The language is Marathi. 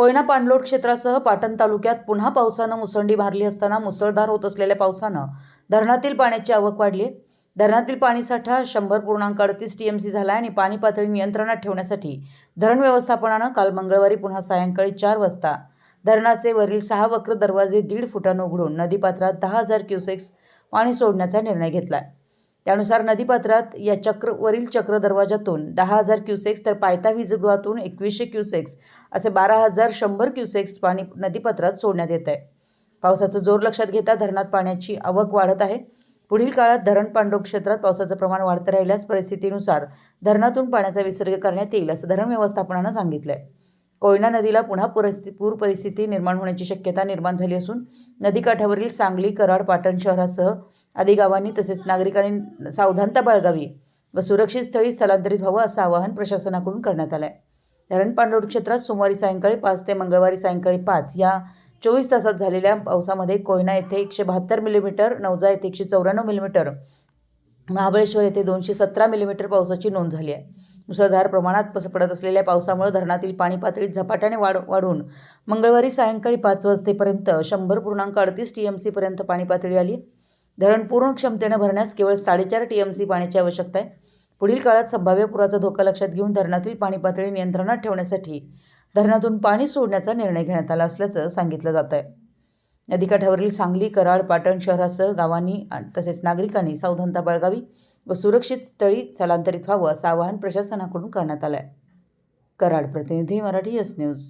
कोयना पाणलोट क्षेत्रासह पाटण तालुक्यात पुन्हा पावसानं मुसंडी मारली असताना मुसळधार होत असलेल्या पावसानं धरणातील पाण्याची आवक वाढली आहे. धरणातील पाणीसाठा शंभर पूर्णांक अडतीस टी एम सी झाला आहे आणि पाणी पातळी नियंत्रणात ठेवण्यासाठी धरण व्यवस्थापनानं काल मंगळवारी पुन्हा सायंकाळी चार वाजता धरणाचे वरील सहा वक्र दरवाजे दीड फुटानं उघडून नदीपात्रात दहा हजार क्युसेक्स पाणी सोडण्याचा निर्णय घेतला आहे त्यानुसार नदीपात्रात या चक्र वरील चक्र दरवाजातून दहा हजार क्युसेक्स तर पायथा वीजगृहातून एकवीसशे क्युसेक्स असे बारा हजार शंभर क्युसेक्स पाणी नदीपात्रात सोडण्यात येत आहे. पावसाचा जोर लक्षात घेता धरणात पाण्याची आवक वाढत आहे. पुढील काळात धरण पांडव क्षेत्रात पावसाचं प्रमाण वाढतं राहिल्यास परिस्थितीनुसार धरणातून पाण्याचा विसर्ग करण्यात येईल असं धरण व्यवस्थापनानं सांगितलं आहे कोयना नदीला पुन्हा परिस्थिती पूर परिस्थिती निर्माण होण्याची शक्यता निर्माण झाली असून नदीकाठावरील सांगली कराड पाटण शहरासह आदी गावांनी तसेच नागरिकांनी सावधानता बाळगावी व सुरक्षित स्थळी स्थलांतरित व्हावं असं आवाहन प्रशासनाकडून करण्यात आलं आहे धरण पाणलोट क्षेत्रात सोमवारी सायंकाळी पाच ते मंगळवारी सायंकाळी पाच या चोवीस तासात झालेल्या पावसामध्ये कोयना येथे एकशे बहात्तर मिलीमीटर नवजा येथे एकशे चौऱ्याण्णव मिलीमीटर महाबळेश्वर येथे दोनशे सतरा मिलीमीटर पावसाची नोंद झाली आहे. मुसळधार प्रमाणात पस पडत असलेल्या पावसामुळे धरणातील पाणी पातळीत झपाट्याने वाढ वाढून मंगळवारी सायंकाळी पाच वाजतेपर्यंत शंभर पूर्णांक अडतीस टी एम सीपर्यंत पाणी पातळी आली. धरण पूर्ण क्षमतेनं भरण्यास केवळ साडेचार टी एम सी पाण्याची आवश्यकता आहे. पुढील काळात संभाव्य पुराचा धोका लक्षात घेऊन धरणातील पाणी पातळी नियंत्रणात ठेवण्यासाठी धरणातून पाणी सोडण्याचा निर्णय घेण्यात आला असल्याचं सांगितलं जात आहे. नदीकाठावरील सांगली कराड पाटण शहरासह गावांनी तसेच नागरिकांनी सावधानता बाळगावी व सुरक्षित स्थळी स्थलांतरित व्हावं असं आवाहन प्रशासनाकडून करण्यात आलं आहे कराड प्रतिनिधी मराठी एस न्यूज.